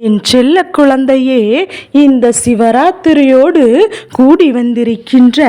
என் செல்ல குழந்தையே இந்த சிவராத்திரியோடு கூடி வந்திருக்கின்ற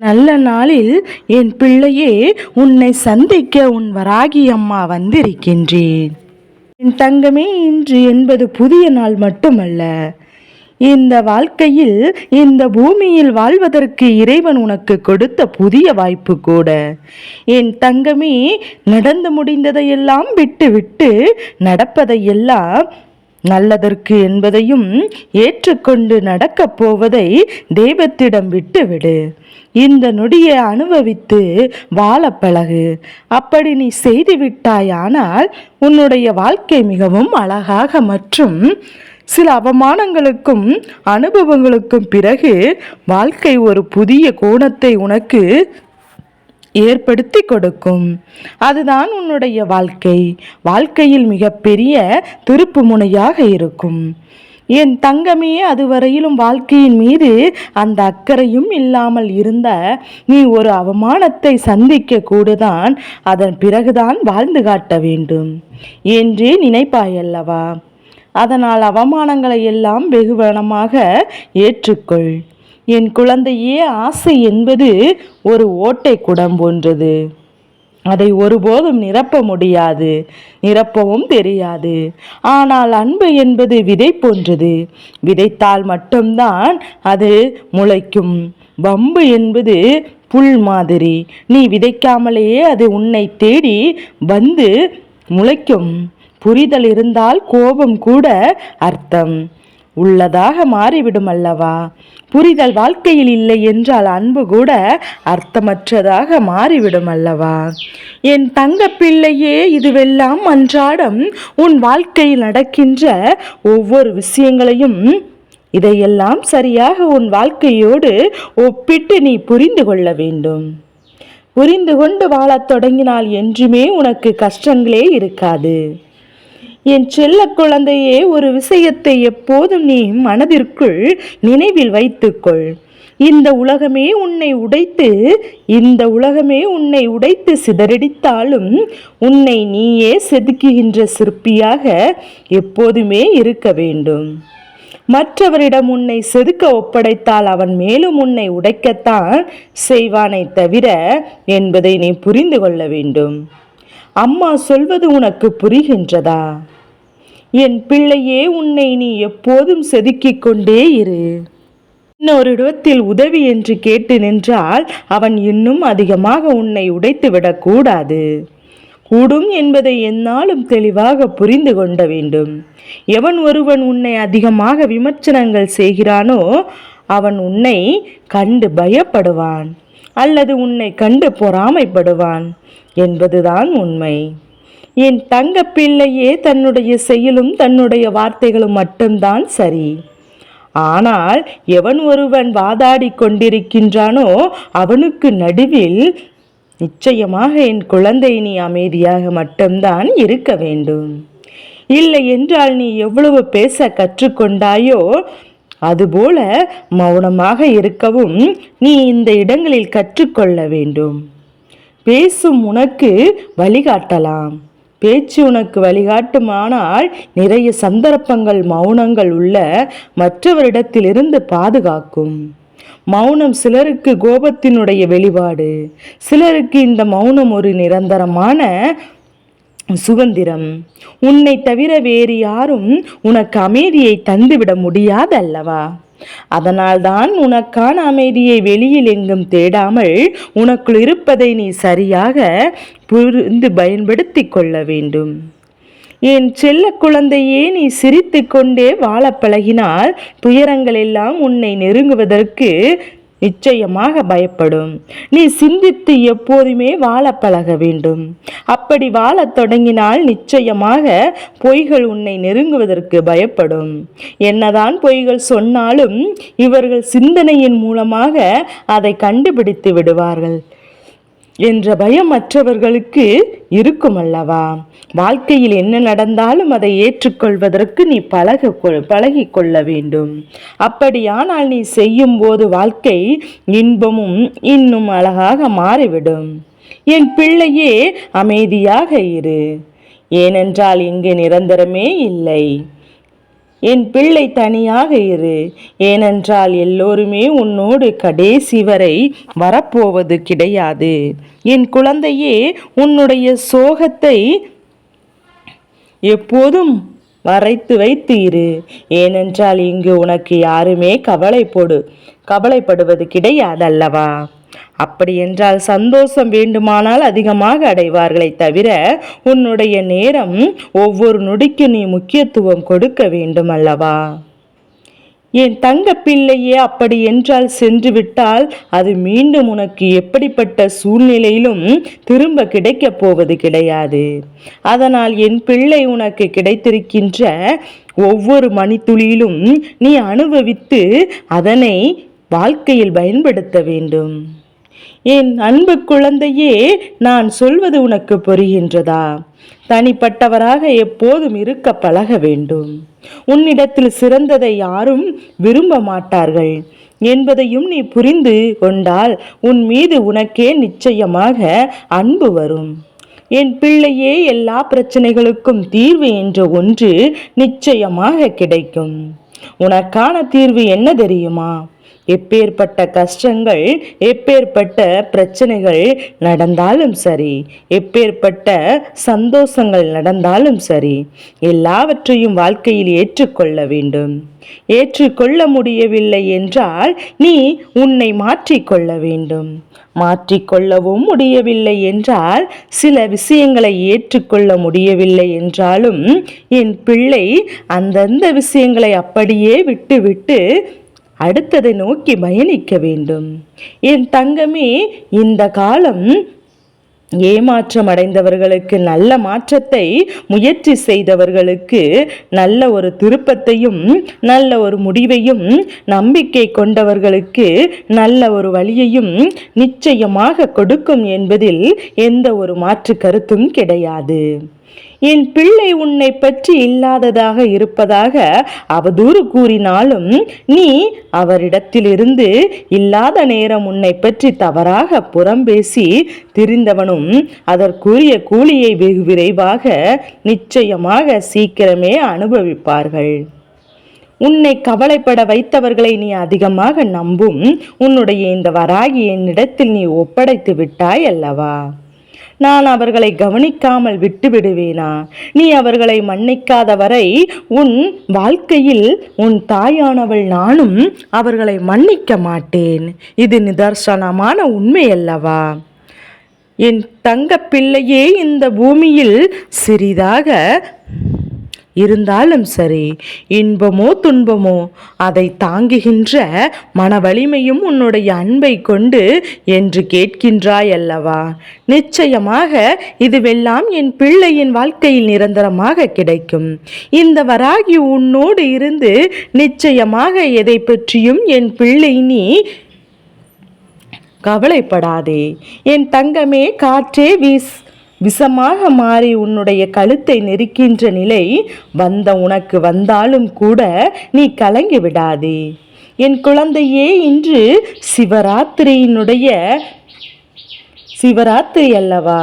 நல்ல நாளில் என் பிள்ளையே உன்னை சந்திக்க உன் வராகி அம்மா வந்திருக்கின்றேன். என் தங்கமே இன்று என்பது புதிய நாள் மட்டுமல்ல. இந்த வாழ்க்கையில் இந்த பூமியில் வாழ்வதற்கு இறைவன் உனக்கு கொடுத்த புதிய வாய்ப்பு கூட. என் தங்கமே நடந்து முடிந்ததையெல்லாம் விட்டு விட்டு நடப்பதையெல்லாம் நல்லதற்கு என்பதையும் ஏற்றுக்கொண்டு நடக்கப் போவதை தெய்வத்திடம் விட்டுவிடு. இந்த நொடியை அனுபவித்து வாழ பழகு. அப்படி நீ செய்துவிட்டாயானால் உன்னுடைய வாழ்க்கை மிகவும் அழகாக மற்றும் சில அவமானங்களுக்கும் அனுபவங்களுக்கும் பிறகு வாழ்க்கை ஒரு புதிய கோணத்தை உனக்கு ஏற்படுத்தி கொடுக்கும். அதுதான் உன்னுடைய வாழ்க்கை. வாழ்க்கையில் மிகப்பெரிய திருப்பு முனையாக இருக்கும். என் தங்கமே அதுவரையிலும் வாழ்க்கையின் மீது அந்த அக்கறையும் இல்லாமல் இருந்த நீ ஒரு அவமானத்தை சந்திக்க கூடதான் அதன் பிறகுதான் வாழ்ந்து காட்ட வேண்டும். என்றே நினைப்பாயல்லவா? அதனால் அவமானங்களை எல்லாம் வெகுவனமாக ஏற்றுக்கொள். என் குழந்தையே ஆசை என்பது ஒரு ஓட்டை குடம் போன்றது. அதை ஒருபோதும் நிரப்ப முடியாது. நிரப்பவும் தெரியாது. ஆனால் அன்பு என்பது விதை போன்றது. விதைத்தால் மட்டும்தான் அது முளைக்கும். வம்பு என்பது புல் மாதிரி. நீ விதைக்காமலேயே அது உன்னை தேடி வந்து முளைக்கும். புரிதல் இருந்தால் கோபம் கூட அர்த்தம். உள்ளதாக மாறிவிடும் அல்லவா புரிதல் வாழ்க்கையில் இல்லை என்றால் அன்பு கூட அர்த்தமற்றதாக மாறிவிடும் அல்லவா என் தங்க பிள்ளையே இதுவெல்லாம் அன்றாடம் உன் வாழ்க்கையில் நடக்கின்ற ஒவ்வொரு விஷயங்களையும் இதையெல்லாம் சரியாக உன் வாழ்க்கையோடு ஒப்பிட்டு நீ புரிந்து கொள்ள வேண்டும். புரிந்து கொண்டு வாழத் தொடங்கினால் என்றுமே உனக்கு கஷ்டங்களே இருக்காது. என் செல்ல குழந்தையே ஒரு விஷயத்தை எப்போதும் நீ மனதிற்குள் நினைவில் வைத்துக்கொள். இந்த உலகமே உன்னை உடைத்து இந்த உலகமே உன்னை உடைத்து சிதறடித்தாலும் உன்னை நீயே செதுக்குகின்ற சிற்பியாக எப்போதுமே இருக்க வேண்டும். மற்றவரிடம் உன்னை செதுக்க ஒப்படைத்தால் அவன் மேலும் உன்னை உடைக்கத்தான் செய்வானை தவிர என்பதை நீ புரிந்து கொள்ள வேண்டும். அம்மா சொல்வது உனக்கு புரிகின்றதா? என் பிள்ளையே உன்னை நீ எப்போதும் செதுக்கிக் கொண்டே இரு. இன்னொரு இடத்தில் உதவி என்று கேட்டு நின்றால் அவன் இன்னும் அதிகமாக உன்னை உடைத்து விடக்கூடாது கூடும் என்பதை என்னாலும் தெளிவாக புரிந்து கொண்ட வேண்டும். எவன் ஒருவன் உன்னை அதிகமாக விமர்சனங்கள் செய்கிறானோ அவன் உன்னை கண்டு பயப்படுவான் அல்லது உன்னை கண்டு பொறாமைப்படுவான் என்பதுதான் உண்மை. என் தங்க பிள்ளையே தன்னுடைய செயலும் தன்னுடைய வார்த்தைகளும் மட்டும்தான் சரி. ஆனால் எவன் ஒருவன் வாதாடி கொண்டிருக்கின்றானோ அவனுக்கு நடுவில் நிச்சயமாக என் குழந்தை நீ அமைதியாக மட்டும்தான் இருக்க வேண்டும். இல்லை என்றால் நீ எவ்வளவு பேச கற்றுக்கொண்டாயோ அதுபோல மௌனமாக இருக்கவும் நீ இந்த இடங்களில் கற்றுக்கொள்ள வேண்டும். பேசும் உனக்கு வழிகாட்டலாம். பேச்சு உனக்கு வழிகாட்டுமானால் நிறைய சந்தர்ப்பங்கள் மௌனங்கள் உள்ள மற்றவரிடத்திலிருந்து பாதுகாக்கும். மௌனம் சிலருக்கு கோபத்தினுடைய வெளிப்பாடு. சிலருக்கு இந்த மௌனம் ஒரு நிரந்தரமான சுதந்திரம். உன்னை தவிர வேறு யாரும் உனக்கு அமைதியை தந்துவிட முடியாது அல்லவா அதனால்தான் உனக்கான அமைதியை வெளியில் எங்கும் தேடாமல் உனக்குள் இருப்பதை நீ சரியாக புரிந்து பயன்படுத்தி கொள்ள வேண்டும். என் செல்ல குழந்தையே நீ சிரித்து கொண்டே வாழ பழகினால் துயரங்கள் எல்லாம் உன்னை நெருங்குவதற்கு நிச்சயமாக பயப்படும். நீ சிந்தித்து எப்போதுமே வாழ பழக வேண்டும். அப்படி வாழத் தொடங்கினால் நிச்சயமாக பொய்கள் உன்னை நெருங்குவதற்கு பயப்படும். என்னதான் பொய்கள் சொன்னாலும் இவர்கள் சிந்தனையின் மூலமாக அதை கண்டுபிடித்து விடுவார்கள். என்ற பயம் மற்றவர்களுக்கு இருக்கும் அல்லவா வாழ்க்கையில் என்ன நடந்தாலும் அதை ஏற்றுக்கொள்வதற்கு நீ பழக பழகி கொள்ள வேண்டும். அப்படியானால் நீ செய்யும் போது வாழ்க்கை இன்பமும் இன்னும் அழகாக மாறிவிடும். என் பிள்ளையே அமைதியாக இரு. ஏனென்றால் இங்கு நிரந்தரமே இல்லை. என் பிள்ளை தனியாக இரு. ஏனென்றால் எல்லோருமே உன்னோடு கடைசி வரை வரப்போவது கிடையாது. என் குழந்தையே உன்னுடைய சோகத்தை எப்போதும் மறைத்து வைத்து இரு. ஏனென்றால் இங்கு உனக்கு யாருமே கவலைப்படு கவலைப்படுவது கிடையாதல்லவா? அப்படி என்றால் சந்தோஷம் வேண்டுமானால் அதிகமாக அடைவார்களை தவிர உன்னுடைய நேரம் ஒவ்வொரு நொடிக்கு நீ முக்கியத்துவம் கொடுக்க வேண்டும் அல்லவா என் தங்க பிள்ளையே அப்படி என்றால் சென்று விட்டால் அது மீண்டும் உனக்கு எப்படிப்பட்ட சூழ்நிலையிலும் திரும்ப கிடைக்கப் போவது கிடையாது. அதனால் என் பிள்ளை உனக்கு கிடைத்திருக்கின்ற ஒவ்வொரு மணித்துளியிலும் நீ அனுபவித்து அதனை வாழ்க்கையில் பயன்படுத்த வேண்டும். என் அன்பு குழந்தையே நான் சொல்வது உனக்கு புரிகின்றதா? தனிப்பட்டவராக எப்போதும் இருக்க பழக வேண்டும். உன்னிடத்தில் சிறந்ததை யாரும் விரும்ப மாட்டார்கள். என்பதையும் நீ புரிந்து கொண்டால் உன் மீது உனக்கே நிச்சயமாக அன்பு வரும். என் பிள்ளையே எல்லா பிரச்சனைகளுக்கும் தீர்வு என்ற ஒன்று நிச்சயமாக கிடைக்கும். உனக்கான தீர்வு என்ன தெரியுமா? எப்பேற்பட்ட கஷ்டங்கள் எப்பேற்பட்ட பிரச்சனைகள் நடந்தாலும் சரி எப்பேற்பட்ட சந்தோஷங்கள் நடந்தாலும் சரி எல்லாவற்றையும் வாழ்க்கையில் ஏற்றுக்கொள்ள வேண்டும். ஏற்றுக்கொள்ள முடியவில்லை என்றால் நீ உன்னை மாற்றிக்கொள்ள வேண்டும். மாற்றிக்கொள்ளவும் முடியவில்லை என்றால் சில விஷயங்களை ஏற்றுக்கொள்ள முடியவில்லை என்றாலும் என் பிள்ளை அந்தந்த விஷயங்களை அப்படியே விட்டுவிட்டு அடுத்ததை நோக்கி பயணிக்க வேண்டும். என் தங்கமே இந்த காலம் ஏமாற்றம் அடைந்தவர்களுக்கு நல்ல மாற்றத்தை முயற்சி செய்தவர்களுக்கு நல்ல ஒரு திருப்பத்தையும் நல்ல ஒரு முடிவையும் நம்பிக்கை கொண்டவர்களுக்கு நல்ல ஒரு வழியையும் நிச்சயமாக கொடுக்கும் என்பதில் எந்த ஒரு மாற்று கருத்தும் கிடையாது. என் பிள்ளை உன்னை பற்றி இல்லாததாக இருப்பதாக அவதூறு கூறினாலும் நீ அவரிடத்திலிருந்து இல்லாத நேரம் உன்னை பற்றி தவறாக புறம் பேசி திரிந்தவனும் அதற்குரிய கூலியை வெகு விரைவாக நிச்சயமாக சீக்கிரமே அனுபவிப்பார்கள். உன்னை கவலைப்பட வைத்தவர்களை நீ அதிகமாக நம்பும். உன்னுடைய இந்த வராகி என்னிடத்தில் நீ ஒப்படைத்து விட்டாய் அல்லவா? நான் அவர்களை கவனிக்காமல் விட்டு விடுவேனா நீ அவர்களை மன்னிக்காத வரை உன் வாழ்க்கையில் உன் தாயானவள் நானும் அவர்களை மன்னிக்க மாட்டேன். இது நிதர்சனமான உண்மை அல்லவா என் தங்க பிள்ளையே இந்த பூமியில் சிறிதாக இருந்தாலும் சரி இன்பமோ துன்பமோ அதை தாங்குகின்ற மன வலிமையும் உன்னுடைய அன்பை கொண்டு என்று கேட்கின்றாய் அல்லவா? நிச்சயமாக இதுவெல்லாம் என் பிள்ளையின் வாழ்க்கையில் நிரந்தரமாக கிடைக்கும். இந்த வராகி உன்னோடு இருந்து நிச்சயமாக எதை பற்றியும் என் பிள்ளை நீ கவலைப்படாதே. என் தங்கமே காற்றே வீஸ். விஷமாக மாறி உன்னுடைய கழுத்தை நெருக்கின்ற நிலை வந்த உனக்கு வந்தாலும் கூட நீ கலங்கி விடாதே. என் குழந்தையே இன்று சிவராத்திரியினுடைய சிவராத்திரி அல்லவா?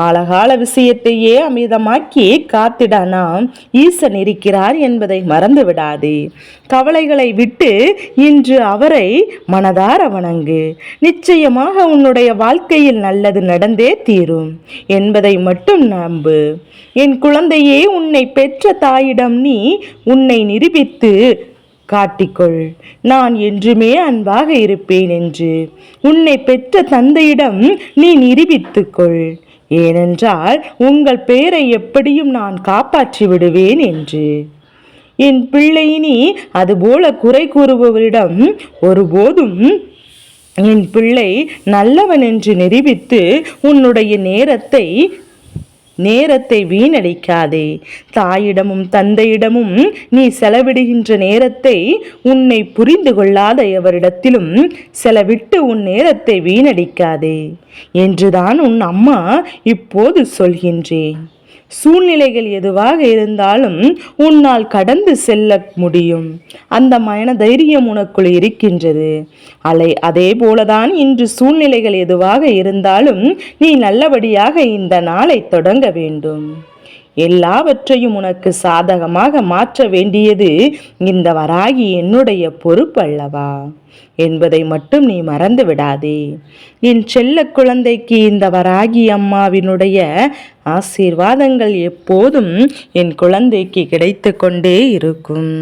ஆழகால விஷயத்தையே அமிதமாக்கி காத்திட நாம் ஈசன் இருக்கிறார் என்பதை மறந்து விடாதே கவலைகளை விட்டு இன்று அவரை மனதார வணங்கு. நிச்சயமாக உன்னுடைய வாழ்க்கையில் நல்லது நடந்தே தீரும் என்பதை மட்டும் நம்பு. என் குழந்தையே உன்னை பெற்ற தாயிடம் நீ உன்னை நிரூபித்து காட்டிக்கொள். நான் என்றுமே அன்பாக இருப்பேன் என்று. உன்னை பெற்ற தந்தையிடம் நீ நிரூபித்துக்கொள். ஏனென்றால் உங்கள் பெயரை எப்படியும் நான் காப்பாற்றி விடுவேன் என்று. என் பிள்ளையினி அதுபோல குறை கூறுபவரிடம் ஒருபோதும் என் பிள்ளை நல்லவன் என்று நிரூபித்து உன்னுடைய நேரத்தை நேரத்தை வீணடிக்காதே. தாயிடமும் தந்தையிடமும் நீ செலவிடுகின்ற நேரத்தை உன்னை புரிந்து கொள்ளாத எவரிடத்திலும் செலவிட்டு உன் நேரத்தை வீணடிக்காதே. என்றுதான் உன் அம்மா இப்போது சொல்கின்றேன். சூழ்நிலைகள் எதுவாக இருந்தாலும் உன்னால் கடந்து செல்ல முடியும். அந்த மன தைரியம் உனக்குள் இருக்கின்றது. அலை அதே போலதான் இன்று சூழ்நிலைகள் எதுவாக இருந்தாலும் நீ நல்லபடியாக இந்த நாளை தொடங்க வேண்டும். எல்லாவற்றையும் உனக்கு சாதகமாக மாற்ற வேண்டியது இந்த வராகி என்னுடைய பொறுப்பல்லவா என்பதை மட்டும் நீ மறந்து விடாதே. என் செல்ல குழந்தைக்கு இந்த வராகி அம்மாவினுடைய ஆசீர்வாதங்கள் எப்போதும் என் குழந்தைக்கு கிடைத்து கொண்டே இருக்கும்.